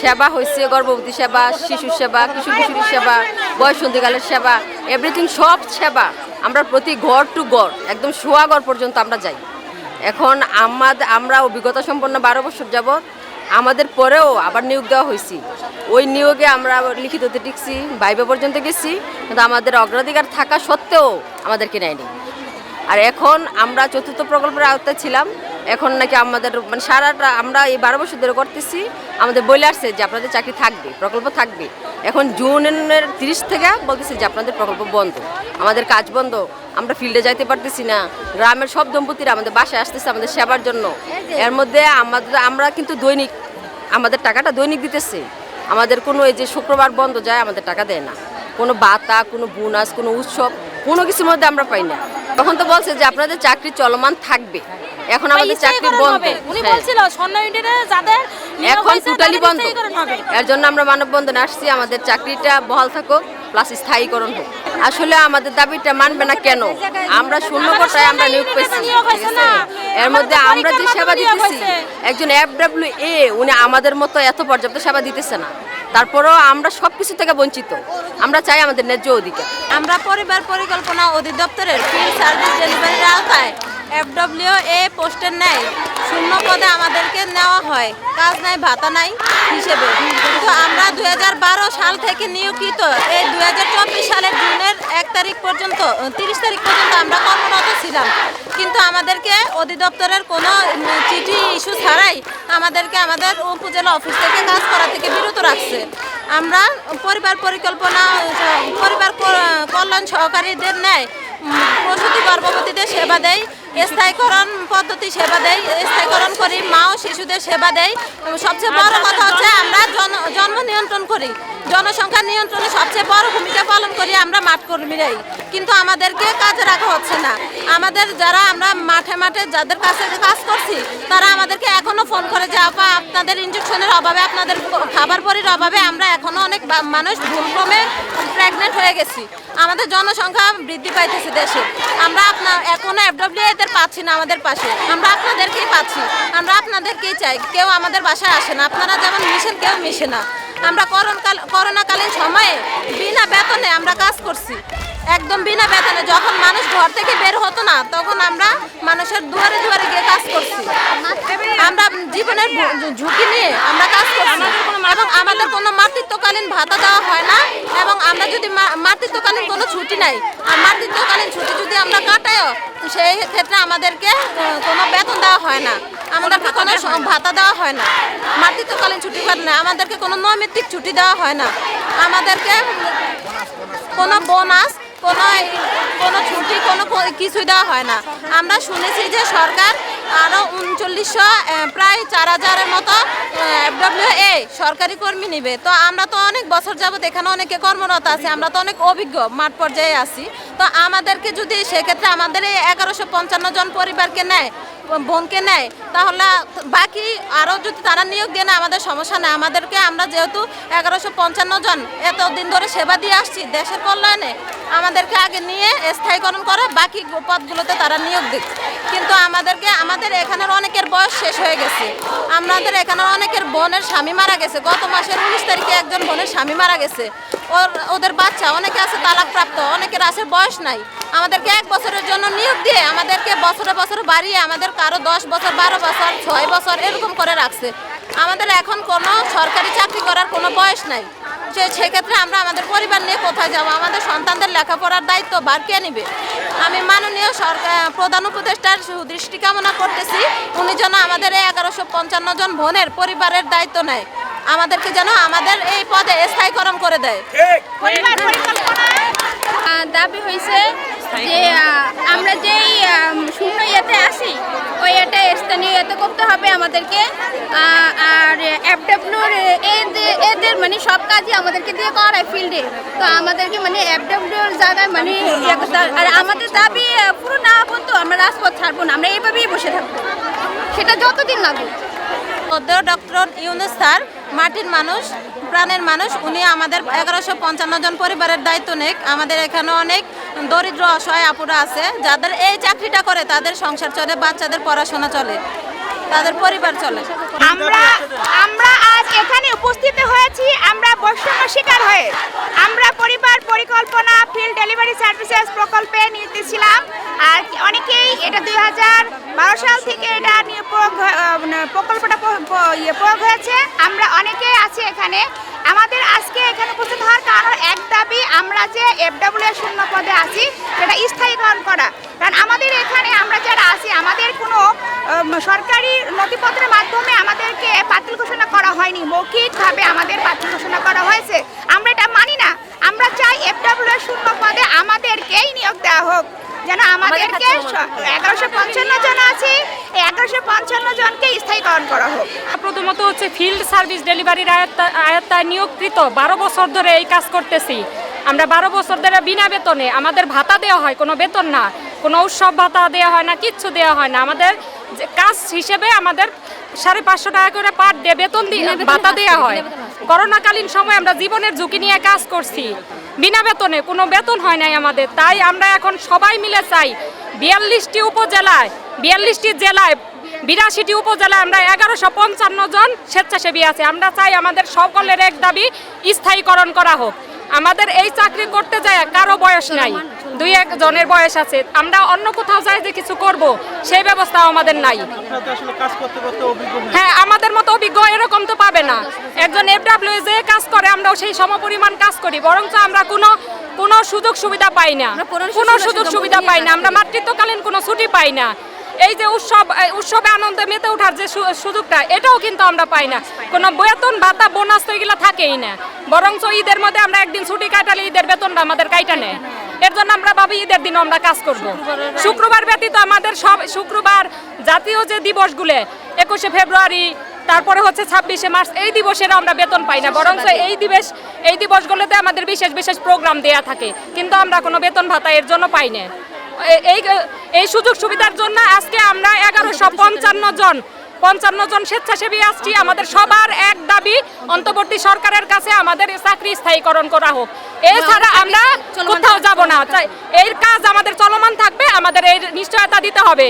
সেবা হয়েছে, গর্ভবতী সেবা শিশু সেবা, কিশোর কিশোরী সেবা বয়সন্ধিকালের সেবা এভরিথিং সব সেবা আমরা প্রতি ঘর টু ঘর, একদম শোয়া ঘর পর্যন্ত আমরা যাই। এখন আমাদের আমরা অভিজ্ঞতা সম্পন্ন বারো বছর যাবৎ, আমাদের পরেও আবার নিয়োগ দেওয়া হয়েছি। ওই নিয়োগে আমরা লিখিততে টিকছি বাইবে পর্যন্ত গেছি, কিন্তু আমাদের অগ্রাধিকার থাকা সত্ত্বেও আমাদেরকে নেয়নি। আর এখন আমরা চতুর্থ প্রকল্পের আওতায় ছিলাম এখন নাকি আমাদের মানে সারাটা আমরা এই বারো বছর ধরে করতেছি, আমাদের বলে আসছে যে আপনাদের চাকরি থাকবে, প্রকল্প থাকবে। এখন জুনের তিরিশ থেকে বলতেছে যে আপনাদের প্রকল্প বন্ধ। আমাদের কাজ বন্ধ, আমরা ফিল্ডে যাইতে পারতেছি না। গ্রামের সব দম্পতিরা আমাদের বাসায় আসতেছে আমাদের সেবার জন্য। এর মধ্যে আমাদের, আমরা কিন্তু দৈনিক, আমাদের টাকাটা দৈনিক দিতেছে। আমাদের কোনো এই যে শুক্রবার বন্ধ যায় আমাদের টাকা দেয় না। কোনো বাতা কোনো বোনাস, কোনো উৎসব, কোনো কিছুর মধ্যে আমরা পাই না। তখন তো বলছে যে আপনাদের চাকরি চলমান থাকবে। এখন আমাদের চাকরি বন্ধ। উনি হ্যাঁ। বলছিল স্বর্ণ যাদের এখন টোটালি বন্ধ। এর জন্য আমরা মানববন্ধনে আসছি আমাদের চাকরিটা বহাল থাকুক প্লাস স্থায়ীকরণ হোক। আসলে আমাদের দাবিটা মানবে না কেন? আমরা শূন্য কোটায় আমরা নিয়োগ পেয়েছি? এর মধ্যে আমরা যে সেবা দিতেছি একজন এফ ডাব্লিউ এ উনি আমাদের মতো এত পর্যাপ্ত সেবা দিতেছে না। তারপরেও আমরা সব কিছু থেকে বঞ্চিত। আমরা চাই আমাদের ন্যায্য অধিকার। আমরা পরিবার পরিকল্পনা অধিদপ্তরের ফিল্ড সার্ভিস ডেলিভারির আওতায় এফডব্লিউ এ পোস্টের নেয় শূন্য পদে আমাদেরকে নেওয়া হয়। কাজ নাই, ভাতা নাই হিসেবে। কিন্তু আমরা দুই হাজার বারো সাল থেকে নিয়োজিত। এই দুই হাজার চব্বিশ সালের জুনের এক তারিখ পর্যন্ত, তিরিশ তারিখ পর্যন্ত আমরা কর্মরত ছিলাম। কিন্তু আমাদেরকে অধিদপ্তরের কোনো চিঠি ইস্যু ছাড়াই আমাদেরকে আমাদের উপজেলা অফিস থেকে কাজ করা থেকে বিরত রাখছে। আমরা পরিবার পরিকল্পনা, পরিবার কল্যাণ সহকারীদের ন্যায় প্রসূতি, গর্ভবতীদের সেবা দেয় স্থায়ীকরণ পদ্ধতি সেবা দেয় স্থায়ীকরণ করি, মা ও শিশুদের সেবা দেয় সবচেয়ে বড় কথা হচ্ছে আমরা জন- জন্ম নিয়ন্ত্রণ করি। জনসংখ্যা নিয়ন্ত্রণে সবচেয়ে বড় ভূমিকা পালন করি আমরা মাঠ কর্মীরাই। কিন্তু আমাদেরকে কাজে রাখা হচ্ছে না। আমাদের যারা আমরা মাঠে মাঠে যাদের কাছে কাজ করছি, তারা আমাদেরকে এখনও ফোন করে যে, আপা, আপনাদের ইঞ্জেকশনের অভাবে, আপনাদের খাবার পরির অভাবে আমরা এখনও অনেক মানুষ ভুলক্রমে প্রেগনেন্ট হয়ে গেছি। আমাদের জনসংখ্যা বৃদ্ধি পাইতেছে দেশে। আমরা আপনার এখনও এফডব্লিউ এদের পাচ্ছি না আমাদের পাশে। আমরা আপনাদেরকেই পাচ্ছি। আমরা আপনাদেরকেই চাই। কেউ আমাদের বাসায় আসে না। আপনারা যেমন মিশেন, কেউ মিশে না। আমরা করোনকাল করোনাকালীন সময়ে বিনা বেতনে আমরা কাজ করছি। একদম বিনা বেতনে যখন মানুষ ঘর থেকে বের হতো না, তখন আমরা মানুষের দুয়ারে দুয়ারে গিয়ে কাজ করছি। আমরা জীবনের ঝুঁকি নিয়ে আমরা কাজ করছি। এবং আমাদের কোনো মাতৃত্বকালীন ভাতা দেওয়া হয় না। এবং আমরা যদি মাতৃত্বকালীন কোনো ছুটি নাই, আর মাতৃত্বকালীন ছুটি যদি আমরা কাটাইও সেই ক্ষেত্রে আমাদেরকে কোনো বেতন দেওয়া হয় না। আমাদেরকে কোনো ভাতা দেওয়া হয় না। মাতৃত্বকালীন ছুটি হয় না আমাদেরকে কোনো নৈমিত্তিক ছুটি দেওয়া হয় না। আমাদেরকে কোনো বোনাস কোনো কোনো ছুটি কোনো কিছুই দেওয়া হয় না। আমরা শুনেছি যে সরকার আরও উনচল্লিশশো প্রায় চার হাজারের মতো এফডব্লিউ এ সরকারি কর্মী নিবে। তো আমরা তো অনেক বছর যাবত এখানে অনেকে কর্মরত আছি আমরা তো অনেক অভিজ্ঞ মাঠ পর্যায়ে আছি। তো আমাদেরকে যদি সেক্ষেত্রে আমাদের এই এগারোশো পঞ্চান্ন জন পরিবারকে নেয় বোনকে নেয়, তাহলে বাকি আরও যদি তারা নিয়োগ দিয়ে না, আমাদের সমস্যা নেই। আমাদেরকে আমরা যেহেতু এগারোশো পঞ্চান্ন জন এতদিন ধরে সেবা দিয়ে আসছি দেশের কল্যাণে, আমাদেরকে আগে নিয়ে স্থায়ীকরণ করে, বাকি পদগুলোতে তারা নিয়োগ দিক। কিন্তু আমাদেরকে, আমাদের এখানের অনেকের বয়স শেষ হয়ে গেছে। আমাদের এখানের অনেকের বোনের স্বামী মারা গেছে। গত মাসের উনিশ তারিখে একজন বোনের স্বামী মারা গেছে। ওর, ওদের বাচ্চা, অনেকে আছে তালাকপ্রাপ্ত, অনেকের আছে, বয়স নাই। আমাদেরকে এক বছরের জন্য নিয়োগ দিয়ে আমাদেরকে বছরে বছরে বাড়িয়ে আমাদের কারও দশ বছর বারো বছর ছয় বছর এরকম করে রাখছে। আমাদের এখন কোনো সরকারি চাকরি করার কোনো বয়স নাই। সে সেক্ষেত্রে আমরা আমাদের পরিবার নিয়ে কোথায় যাব? আমাদের সন্তানদের লেখাপড়ার দায়িত্ব বার কে নিবে? আমি মাননীয় সরকার প্রধান উপদেষ্টার সুদৃষ্টি কামনা করতেছি। উনি যেন আমাদের এই এগারোশো পঞ্চান্ন জন বোনের পরিবারের দায়িত্ব নেয়। আমাদেরকে যেন আমাদের এই পদে স্থায়ীকরণ করে দেয়। আহ, দাবি হয়েছে যে আমরা যেই শূন্য ইয়েতে আসি, ওই এটা স্থানীয় ইয়েতে করতে হবে আমাদেরকে। আর এফডাব্লিউর এদের মানে সব কাজই আমাদেরকে দিয়ে করায় ফিল্ডে তো আমাদেরকে মানে এফডাব্লিউর জায়গায় মানে ইয়ে আর আমাদের দাবি পুরো না পর্যন্ত আমরা রাজপথ ছাড়বো না, আমরা এইভাবেই বসে থাকব। সেটা যতদিন লাগুক অধ্যক্ষ ডক্টর ইউনুস স্যার মাটির মানুষ, প্রাণের মানুষ। উনি আমাদের এগারোশো পঞ্চান্ন জন পরিবারের দায়িত্ব নেক। আমাদের এখানে অনেক দরিদ্র, অসহায় আপুরা আছে, যাদের এই চাকরিটা করে তাদের সংসার চলে, বাচ্চাদের পড়াশোনা চলে, তাদের পরিবার চলে। আমরা আমরা আজ এখানে উপস্থিত হয়েছি। আমরা বৈষম্য শিকার হয়ে। আমরা পরিবার পরিকল্পনা ফিল্ড ডেলিভারি সার্ভিসেস প্রকল্পে নিয়োজিত ছিলাম। আর অনেকেই এটা দুই হাজার বারো সাল থেকে এটা নিয়ে মানে প্রকল্পটা ইয়ে প্রয়োগ হয়েছে। আমরা অনেকেই আছি এখানে। আমাদের আজকে এখানে উপস্থিত হওয়ার কারণ, এক দাবি আমরা যে এফডব্লিউ শূন্য পদে আছি, সেটা স্থায়ীকরণ করা। কারণ আমাদের এখানে আমরা যারা আছি, আমাদের কোনো সরকারি নথিপত্রের মাধ্যমে আমাদেরকে বাতিল ঘোষণা করা হয়নি। মৌখিকভাবে আমাদের বাতিল ঘোষণা করা হয়েছে। আমরা এটা মানি না। আমরা চাই এফডব্লিউ শূন্য পদে আমাদেরকেই নিয়োগ দেওয়া হোক। যেন আমাদেরকে এগারোশো পঞ্চান্ন জন আছি এই এগারোশো পঞ্চান্ন জনকে স্থায়ীকরণ করা হোক। প্রথমত হচ্ছে ফিল্ড সার্ভিস ডেলিভারির আয়ত্তা- আয়ত্তায় নিয়োগকৃত। বারো বছর ধরে এই কাজ করতেছি। আমরা বারো বছর ধরে বিনা বেতনে আমাদের ভাতা দেওয়া হয় কোনো বেতন না। কোনো উৎসব ভাতা দেওয়া হয় না কিচ্ছু দেওয়া হয় না। আমাদের যে কাজ হিসেবে আমাদের সাড়ে পাঁচশো টাকা করে পার ডে বেতন দিয়ে ভাতা দেওয়া হয়। করোনাকালীন সময় আমরা জীবনের ঝুঁকি নিয়ে কাজ করছি। বিনা বেতনে, কোনো বেতন হয় নাই আমাদের। তাই আমরা এখন সবাই মিলে চাই, বিয়াল্লিশটি উপজেলায়, বিয়াল্লিশটি জেলায়, বিরাশিটি উপজেলায় আমরা এগারোশো পঞ্চান্ন জন স্বেচ্ছাসেবী আছে। আমরা চাই আমাদের সকলের এক দাবি, স্থায়ীকরণ করা হোক। আমাদের এই চাকরি করতে যায় কারও বয়স নাই। দুই একজনের বয়স আছে আমরা অন্য কোথাও যাই যে কিছু করব সেই ব্যবস্থা আমাদের নাই। আপনারা তো আসলে কাজ করতে করতে অভিজ্ঞ হয়ে আমাদের মতো অভিজ্ঞ এরকম তো পাবে না। একজন এফডাব্লিউ যে কাজ করে আমরাও সেই সমপরিমাণ কাজ করি বরঞ্চ আমরা কোনো কোনো সুযোগ সুবিধা পাই না। কোনো সুযোগ সুবিধা পাই না আমরা মাতৃত্বকালীন কোনো ছুটি পাই না। এই যে উৎসব উৎসবে আনন্দে মেতে ওঠার যে সু- সুযোগটা এটাও কিন্তু আমরা পাই না। কোনো বেতন ভাতা বোনাস তো এগুলো থাকেই না। বরঞ্চ ঈদের মধ্যে আমরা একদিন ছুটি কাটালে ঈদের বেতনটা আমাদের কাইটা নেয়। এর জন্য আমরা ভাবি ঈদের দিনও আমরা কাজ করব। শুক্রবার ব্যতীত আমাদের সব শুক্রবার জাতীয় যে দিবসগুলো একুশে ফেব্রুয়ারি তারপরে হচ্ছে ছাব্বিশে মার্চ এই দিবসের আমরা বেতন পাই না। বরঞ্চ এই দিবস এই দিবসগুলোতে আমাদের বিশেষ বিশেষ প্রোগ্রাম দেয়া থাকে। কিন্তু আমরা কোনো বেতন ভাতা এর জন্য পাই না। এই এই সুযোগ সুবিধার জন্য আজকে আমরা এগারোশো পঞ্চান্ন জন পঞ্চান্ন জন স্বেচ্ছাসেবী আসছি। আমাদের সবার এক দাবি অন্তর্বর্তী সরকারের কাছে আমাদের চাকরি স্থায়ীকরণ করা হোক। এছাড়া আমরা কোথাও যাব না। এর কাজ আমাদের চলমান থাকবে আমাদের এর নিশ্চয়তা দিতে হবে।